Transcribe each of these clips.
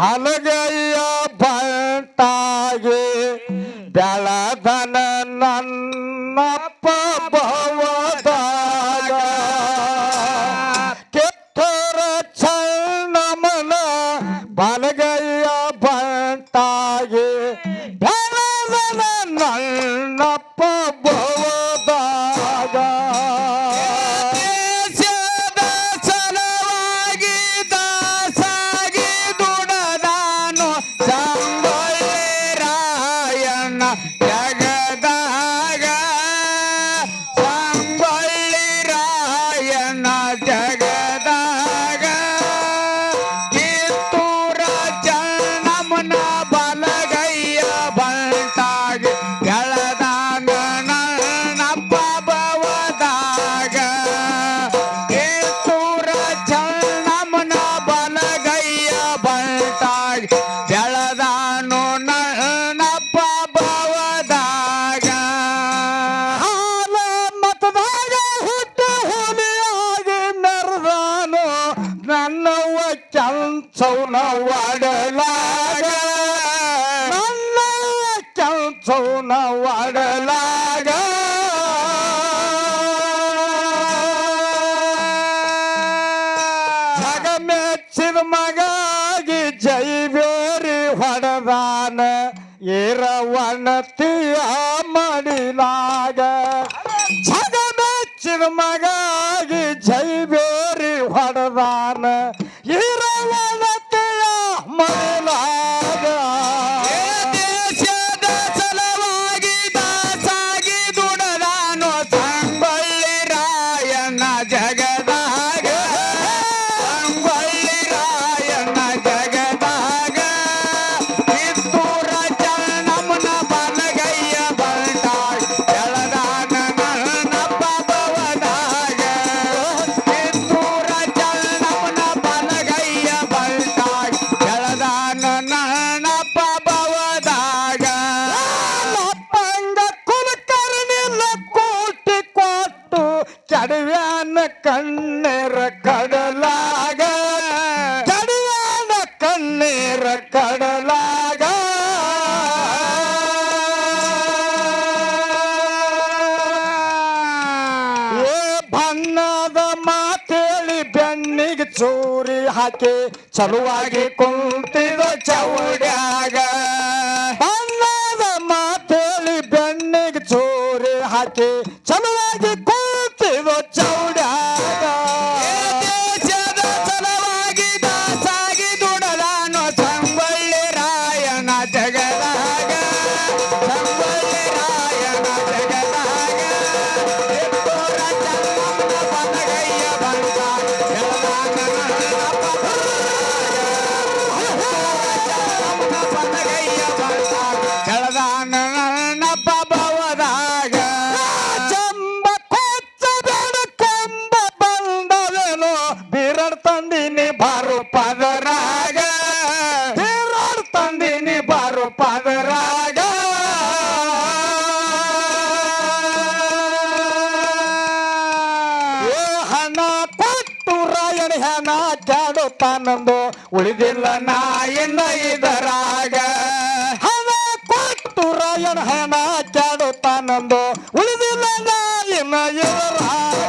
ಬಲಗೈಯ ಬಂಟಾಗಿ ಬೆಳದನ ನನ್ನಪ್ಪ ಕೆಂಚೌನ ಒಡಲಾಗ ಜಗ ಮೆಚ್ಚಿದ ಮಗಾಗಿ ಜೈಬೇರಿ ಹೊಡೆದಾನ. ಈರವಣತಿಯ ಮಡಿಲಾಗ ಜಗ ಮೆಚ್ಚಿದ ಮಗಾಗಿ ಬೆನ್ನಿಗೆ ಚೂರಿ ಹಾಕಿ ಚಲುವಾಗಿ ಕುಂತಿದ ಚೌಡ್ಯಾಗ. ರಾಯಣ ಹೆಣ ಕೆಡುತ್ತಾನಂದು ಉಳಿದಿಲ್ಲ ನಾಯಿನ ಇದರಾಗ. ಹಣ ಕೊಟ್ಟು ರಾಯಣ ಹೆಣ ಕೆಡುತ್ತಾನಂದು ಉಳಿದಿಲ್ಲ ನಾಯಿನ ಇದರಾಗ.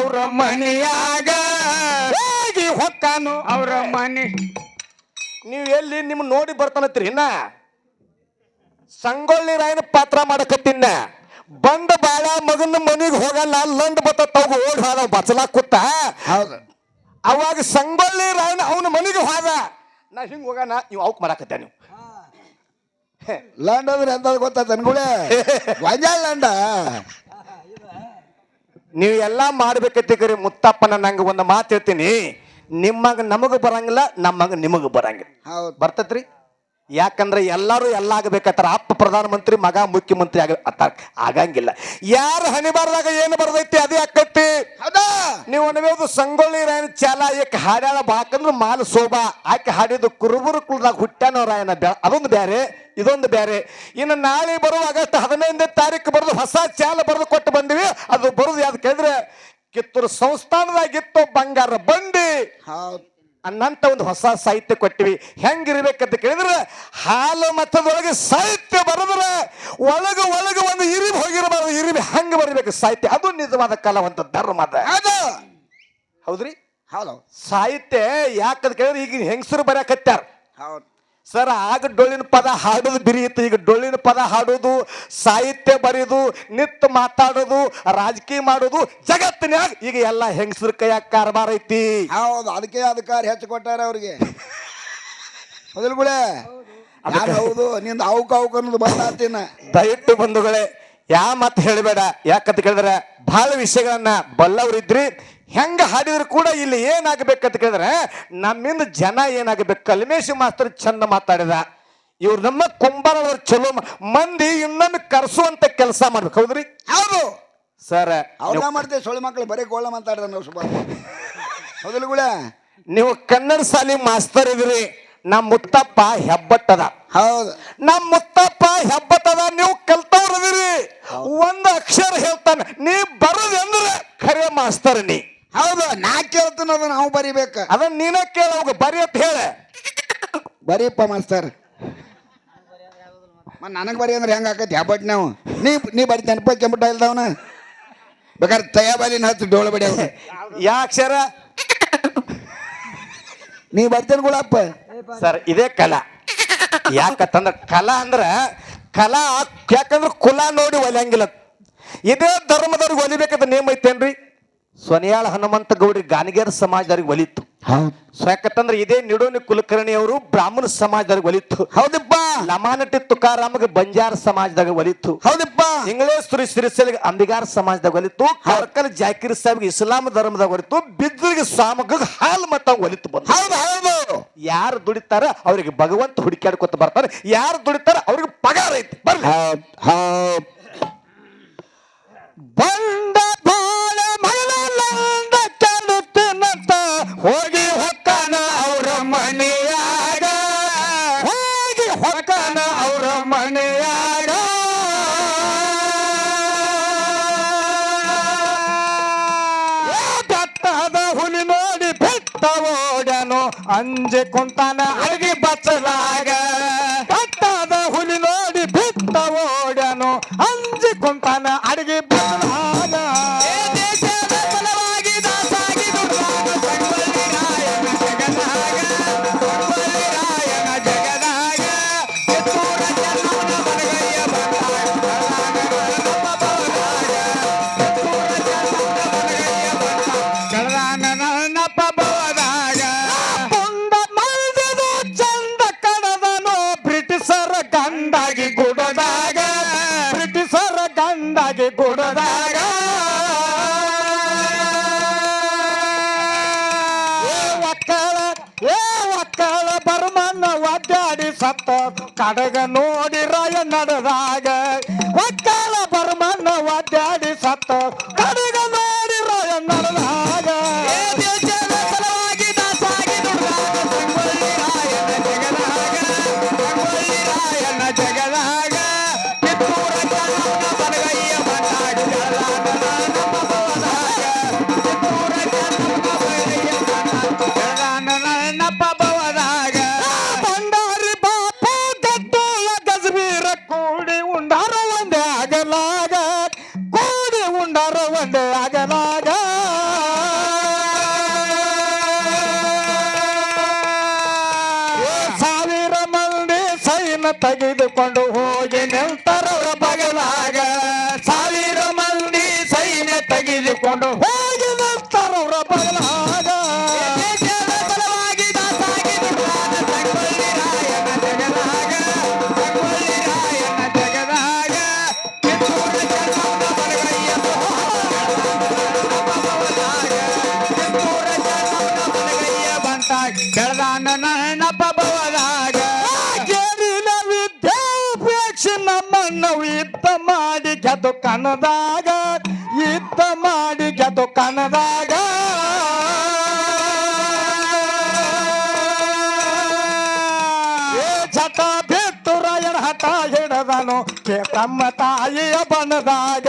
ಅವ್ರ ಮನೆಯಾಗ. ಹೋಗಿ ಹೊಕ್ಕಾನು. ಅವ್ರ ಮನೆ. ನೀವು ಎಲ್ಲಿ ನಿಮ್ ನೋಡಿ ಬರ್ತಾನತ್ರಿ ಇನ್ನ? ಸಂಗೊಳ್ಳಿ ರಾಯನ ಪಾತ್ರ ಮಾಡಕತ್ತಿನ. ಬಂದ ಬಾಳ ಮಗನ ಮನೆಗೆ ಹೋಗಲ್ಲ ಲಂಡ್ ಬತ್ತ ತಗೋ ಓಡ್ ಹೋದ ಬಚಲಾಕ್ ಕೂತ ಹೌದು. ಅವಾಗ ಸಂಗೊಳ್ಳಿ ರಾಯನ ಅವನ ಮನೆಗೆ ಹೋದ. ನಾ ಹಿಂಗ್ ಹೋಗಾನ ನೀವು ಅವಕ್ ಮಾಡಾಕತ್ತ ನೀವು? ಲಂಡ್ ಅಂದ್ರೆ ಎಂತ ಗೊತ್ತಾತ ಅನ್ಗುಳೆ ಲಂಡ. ನೀವು ಎಲ್ಲ ಮಾಡ್ಬೇಕೈತಿ ಕರಿ ಮುತ್ತಪ್ಪನ ನಂಗೆ ಒಂದು ಮಾತು ಹೇಳ್ತೀನಿ. ನಿಮ್ಮಗ ನಮಗ ಬರಂಗಿಲ್ಲ ನಮ್ಮಗ ನಿಮಗ ಬರಂಗಿಲ್ಲ. ಬರ್ತೈತ್ರಿ ಯಾಕಂದ್ರೆ ಎಲ್ಲರೂ ಎಲ್ಲ ಆಗಬೇಕತ್ತಾರ ಅಪ್ಪ ಪ್ರಧಾನಮಂತ್ರಿ ಮಗ ಮುಖ್ಯಮಂತ್ರಿ ಆಗ ಅತ್ತಾರ ಆಗಂಗಿಲ್ಲ. ಯಾರು ಹಣಿಬಾರ್ದಾಗ ಏನು ಬರ್ದೈತಿ ಅದೇ ಆಕೈತಿ ಹೌದಾ? ನೀವು ಅನ್ಬೋದು ಸಂಗೊಳ್ಳಿ ರಾಯನ ಚಾಲ ಯಾಕೆ ಹಾಡ್ಯಾಳ ಬಾಕಂದ್ರೆ ಮಾಲ್ ಶೋಭಾ ಆಕೆ ಹಾಡಿದ್ದು ಕುರುಬುರು ಕುಲ್ದಾಗ ಹುಟ್ಟ್ಯಾನೋ ರಾಯನ ಬ್ಯಾ ಅದೊಂದು ಬೇರೆ ಇದೊಂದು ಬೇರೆ ಇನ್ನು ನಾಳೆ ಬರುವ ಆಗಸ್ಟ್ ಹದಿನೈದನೇ ತಾರೀಕು ಬರೆದು ಹೊಸ ಚಾಲ ಬರೆದು ಕೊಟ್ಟು ಬಂದಿವಿ. ಅದು ಬರುದು ಯಾವ್ದು ಕೇಳಿದ್ರೆ ಕಿತ್ತೂರು ಸಂಸ್ಥಾನದಾಗಿತ್ತು ಬಂಗಾರ ಬಂಡಿ. ಹೌದು. ಅನ್ನಂತ ಒಂದು ಹೊಸ ಸಾಹಿತ್ಯ ಕೊಟ್ಟಿವಿ. ಹೆಂಗಿರ್ಬೇಕಂತ ಕೇಳಿದ್ರೆ ಹಾಲು ಮತದೊಳಗೆ ಸಾಹಿತ್ಯ ಬರೆದ್ರೆ ಒಳಗ ಒಳಗ ಒಂದು ಇರಿಬಿ ಹೋಗಿರಬಾರ್ದು ಇರಿಬಿ ಹಂಗೆ ಬರಬೇಕು ಸಾಹಿತ್ಯ? ಅದು ನಿಜವಾದ ಕಲಾವಂತ ಧರ್ಮ ಅದ. ಹೌದ್ರಿ? ಹೌದು. ಸಾಹಿತ್ಯ ಯಾಕಂತ ಕೇಳಿದ್ರೆ ಈಗ ಹೆಂಗಸರು ಬರ್ಯಾಕತ್ಯಾರ. ಹೌದು. ಸರ್ ಆಗ ಡೊಳ್ಳಿನ ಪದ ಹಾಡೋದು ಬಿರಿ ಇತ್ತು. ಈಗ ಡೊಳ್ಳಿನ ಪದ ಹಾಡೋದು ಸಾಹಿತ್ಯ ಬರೆಯೋದು ನಿತ್ಯ ಮಾತಾಡೋದು ರಾಜಕೀಯ ಮಾಡೋದು ಜಗತ್ತಿನಾಗ ಈಗ ಎಲ್ಲ ಹೆಂಗಸರ ಕೈಯಾಗ ಕಾರಬಾರ ಐತಿ. ಹೌದು ಅದಕ್ಕೆ ಅಧಿಕಾರ ಹೆಚ್ಚು ಕೊಟ್ಟಾರ ಅವ್ರಿಗೆ. ಮೊದಲುಗಳೇ ಹೌದು. ನಿಂದ ಅವಕ ಅವಕ ಅನ್ನೋದು ಬಂದಾತಿನ ದಯವಿಟ್ಟು ಬಂಧುಗಳೇ ಯಾ ಮಾತು ಹೇಳಬೇಡ. ಯಾಕಂತ ಕೇಳಿದ್ರೆ ಬಹಳ ವಿಷಯಗಳನ್ನ ಬಲ್ಲವರಿದ್ರಿ. ಹೆಂಗ ಹಾಡಿದ್ರು ಕೂಡ ಇಲ್ಲಿ ಏನಾಗಬೇಕಂತ ಕೇಳಿದ್ರೆ ನಮ್ಮಿಂದ ಜನ ಏನಾಗಬೇಕು? ಕಲ್ಮೇಶ್ ಮಾಸ್ತರ್ ಚಂದ ಮಾತಾಡಿದ. ಇವ್ರು ನಮ್ಮ ಕುಂಬಾರವ್ರು ಚಲೋ ಮಂದಿ ಇನ್ನೊಂದು ಕರ್ಸುವಂತ ಕೆಲಸ ಮಾಡ್ಬೇಕು. ಹೌದ್ರಿ? ಹೌದು. ಸರ್ ಅವ್ರ ಮಾಡ್ತೇವೆ ಸೊಳ್ಳೆ ಮಕ್ಕಳು ಬರೀ ಗೋಳ ಮಾತಾಡಿದ್ರು ನಾವು ಸುಮಾರು ಹೌದಲ್ಗುಳೆ ನೀವು ಕನ್ನಡ ಸಾಲಿ ಮಾಸ್ತರ್ ಇದ್ರಿ ನಮ್ಮ ಮುತ್ತಪ್ಪ ಹೆಬ್ಬಟ್ಟದ. ಹೌದು. ನಮ್ಮ ಮುತ್ತಪ್ಪ ಹೆಬ್ಬಟ್ಟದ ನೀವು ಕಲ್ತವ್ರದಿರಿ ಒಂದು ಅಕ್ಷರ ಹೇಳ್ತಾನೆ ನೀ ಬರೋದು ಅಂದ್ರೆ ಖರೆ ಮಾಸ್ತರ್ ನೀ. ಹೌದು ನಾ ಕೇಳ್ತೀನಿ ಅದನ್ನ ನಾವು ಬರಿಬೇಕ. ಅದನ್ನ ನೀನ ಕೇಳ ಹೋಗ ಬರಿ ಅಂತ ಹೇಳ. ಬರೀಪ್ಪ ಮಾಸ್ತರ್. ಮತ್ತೆ ನನಗೆ ಬರಿ ಅಂದ್ರೆ ಹೆಂಗೆ ಆಕೈತಿ? ಹಬ್ಬಟ್ ನಾವು ನೀ ನೀ ಬರಿ ಕೆಂಪಟ ಇಲ್ದವನ? ಬೇಕಾದ್ರೆ ತಯ ಬಾಲಿನ ಹತ್ತು ಡೋಳು ಬಡಿ. ಯಾ ಅಕ್ಷರ ನೀ ಬರ್ತೇನೆ ಗುಳಪ್ಪ ಸರ್ ಇದೇ ಕಲಾ. ಯಾಕತ್ತಂದ್ರೆ ಕಲಾ ಅಂದ್ರ ಕಲಾ ಯಾಕಂದ್ರೆ ಕುಲ ನೋಡಿ ಒಲಿಯಂಗಿಲ್ಲ. ಇದೇ ಧರ್ಮದವ್ರಿಗೆ ಒಲಿಬೇಕಂತ ನೇಮ ಐತೇನ್ರಿ? ಸೊನಿಯಾಳ ಹನುಮಂತ ಗೌರಿ ಗಾನಿಗೇರ ಸಮಾಜದವ್ರಿಗೆ ಒಲಿತ್ತು ಯಾಕಂತಂದ್ರೆ ಇದೇ ನಿಡೋನಿ ಕುಲಕರ್ಣಿ ಅವರು ಬ್ರಾಹ್ಮಣ ಸಮಾಜದವ್ರಿಗೆ ಒಲಿತ್ತು ಹೌದಪ್ಪ. ಲಮಾನಟಿ ತುಕಾರಾಮಗೆ ಬಂಜಾರ ಸಮಾಜದಾಗ ಒಲಿತು. ಹೌದಪ್ಪ. ಇಂಗ್ಲೇಶ್ವರಿ ಸಿರಿಸಲಿಗೆ ಅಂಬಿಗಾರ ಸಮಾಜದಾಗ ಒಲಿತು. ಕರ್ಕಲ್ ಜಾಕಿರ್ ಸಾಹೇಬ್ಗೆ ಇಸ್ಲಾಂ ಧರ್ಮದಾಗ ಒಲಿತು. ಬಿದ್ದರಿಗೆ ಸಾಮಗ ಹಾಲು ಮತ್ತ ಒಲಿತು ಬಂದು ಹೌದು ಹೌದು. ಯಾರು ದುಡಿತಾರ ಅವ್ರಿಗೆ ಭಗವಂತ ಹುಡುಕ್ಯಾಡ್ಕೊತ ಬರ್ತಾರೆ. ಯಾರು ದುಡಿತಾರ ಅವ್ರಿಗೆ ಪಗಾರ ಐತಿ. ಬರ್ಲಿ. ಬಂದ ಬಾಳ ಹೋಗಿ ಹೊಕ್ಕನ ಅವರ ಮನೆಯಾಗ. ಹೋಗಿ ಹೊಕ್ಕನ ಅವರ ಮನೆಯಾಗ. ಬೆಟ್ಟದ ಹುಲಿ ನೋಡಿ ಬೆಟ್ಟ ಓಡನು ಅಂಜೆ ಕುಂತಾನ ಅಗಿ ಬಚ್ಚಲಾಗ. ಸತ್ತ ಕಡಗ ನೋಡಿ ರಾಯ ನಡೆದಾಗ ಒಕ್ಕಲ ಬರ್ಮನ್ನ ಒದ್ದಾಡಿ ಸತ್ತ. ಕಡಗ ನೋಡಿ ರಾಯ ನಡೆದಾಗ. ದೇಶದ ಸಲುವಾಗಿ ತೆಗೆದುಕೊಂಡು ಗೆದ್ದು ಕಣದಾಗ ಯುದ್ಧ ಮಾಡಿ ಗೆದ್ದು ಬಿಟ್ಟು ಹಠ ಹಿಡದನು ತಮ್ಮ ತಾಯಿಯ ಬಣದಾಗ.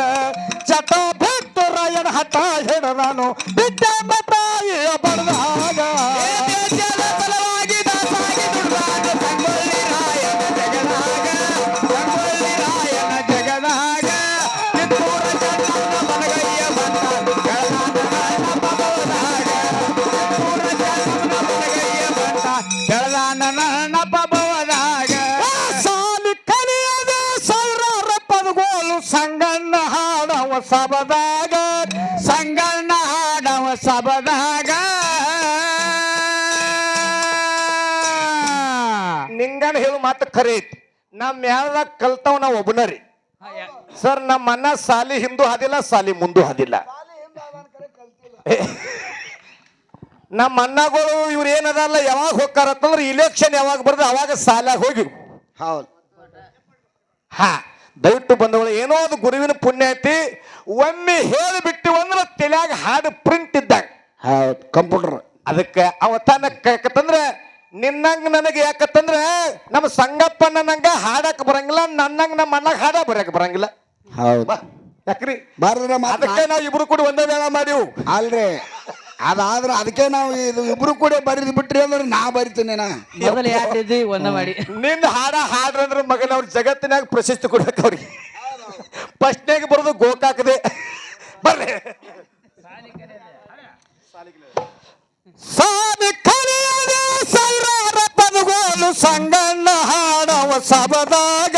ಜಟ ಬಿಟ್ಟು ರಾಯಣ ಹಠ ಹಿಡದನು ಬಿಟ್ಟಮ್ಮ ತಾಯಿಯ ಬಣದಾಗ. ಖರೆ ಐತಿ. ನಮ್ಮ ಮ್ಯಾಲ ಕಲ್ತವ್ ನಾವು ಒಬ್ಬನ ರೀ ಸರ್ ನಮ್ಮ ಅನ್ನ ಸಾಲಿ ಹಿಂದೂ ಹಾದಿಲ್ಲ ಸಾಲಿ ಮುಂದೂ ಹಾದಿಲ್ಲ ನಮ್ಮ ಅಣ್ಣಗಳು ಇವ್ರು ಏನದಲ್ಲ ಯಾವಾಗ ಹೋಗ್ತಾರತ್ತಂದ್ರೆ ಇಲೆಕ್ಷನ್ ಯಾವಾಗ ಬರ್ದು ಅವಾಗ ಸಾಲಾಗ ಹೋಗಿ. ಹೌದು. ಹಾ ದಯವಿಟ್ಟು ಬಂದವಳು ಏನೋ ಅದು ಗುರುವಿನ ಪುಣ್ಯ ಐತಿ. ಒಮ್ಮೆ ಹೇಳಿ ಬಿಟ್ಟು ಅಂದ್ರೆ ತಲೆಯಾಗ ಹಾಡು ಪ್ರಿಂಟ್ ಇದ್ದಾಗ. ಹೌದು ಕಂಪ್ಯೂಟರ್. ಅದಕ್ಕೆ ಅವತಾನ ಯಾಕತ್ತಂದ್ರೆ ನಿನ್ನಂಗ ನನಗೆ ಯಾಕತ್ತಂದ್ರೆ ನಮ್ಮ ಸಂಗಪ್ಪ ನಂಗ ಹಾಡಕ್ ಬರಂಗಿಲ್ಲ ನನ್ನಂಗ ನಮ್ಮ ಅಣ್ಣಗ ಹಾಡ ಬರಕ್ ಬರಂಗಿಲ್ಲ. ಹೌದು. ಯಾಕ್ರಿ? ಅದಕ್ಕೆ ನಾವು ಇಬ್ರು ಕೂಡ ಒಂದೇ ಬೇಡ ಮಾಡಿವು. ಅಲ್ರಿ. ಅದಾದ್ರೆ ಅದಕ್ಕೆ ನಾವು ಇದು ಇಬ್ರು ಕೂಡ ಬರೀದ್ ಬಿಟ್ರಿ ಅಂದ್ರೆ ನಾ ಬರಿತೀನಿ ನಾ. ಮೊದಲು ಯಾಟಿದ್ವಿ ಒಂದ ಮಾಡಿ. ನಿಂದ ಹಾಡ ಹಾಡ್ರ ಅಂದ್ರೆ ಮಗನ ಅವ್ರ ಜಗತ್ತಿನಾಗ ಪ್ರಶಸ್ತಿ ಕೊಡ್ಬೇಕು ಅವ್ರಿಗೆ. ಫಸ್ಟ್ನಾಗ ಬರೋದು ಗೋಕಾಕದೆ. ಬರ್ರಿ. ಸಾಲಿ ಕಲಿಯದೆ ಪದಗೋಲು ಸಂಗಣ್ಣ ಹಾಡವ ಸಬದಾಗ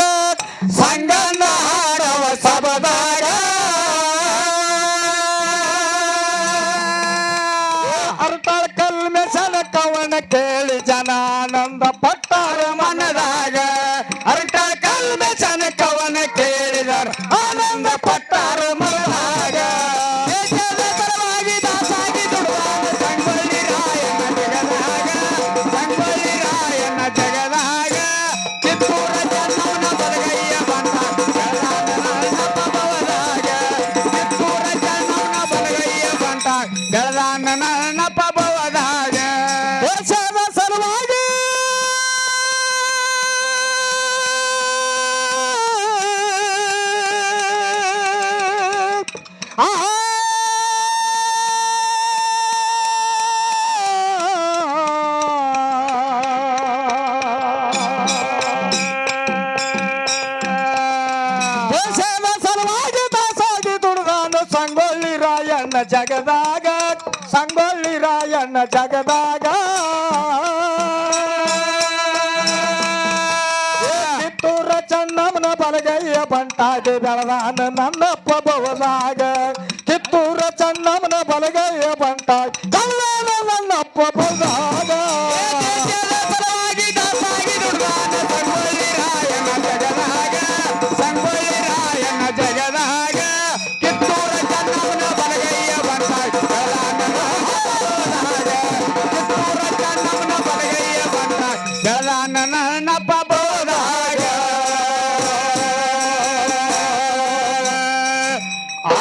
ಜಗದಾಗ ಸಂಗೊಳ್ಳಿ ರಾಯಣ್ಣ ಜಗದಾಗ. ಕಿತ್ತೂರ ಚೆನ್ನಮ್ಮನ ಬಲಗೈಯ ಬಂಟಾಗಿ ಬೆಳದಾನ ನನ್ನಪ್ಪ ಭವದಾಗ ಕಿತ್ತೂರ ಚೆನ್ನಮ್ಮನ ಬಲಗೈಯ ಬಂಟಾಗಿ ಬೆಳದಾನ ನನ್ನಪ್ಪ ಭವದಾಗ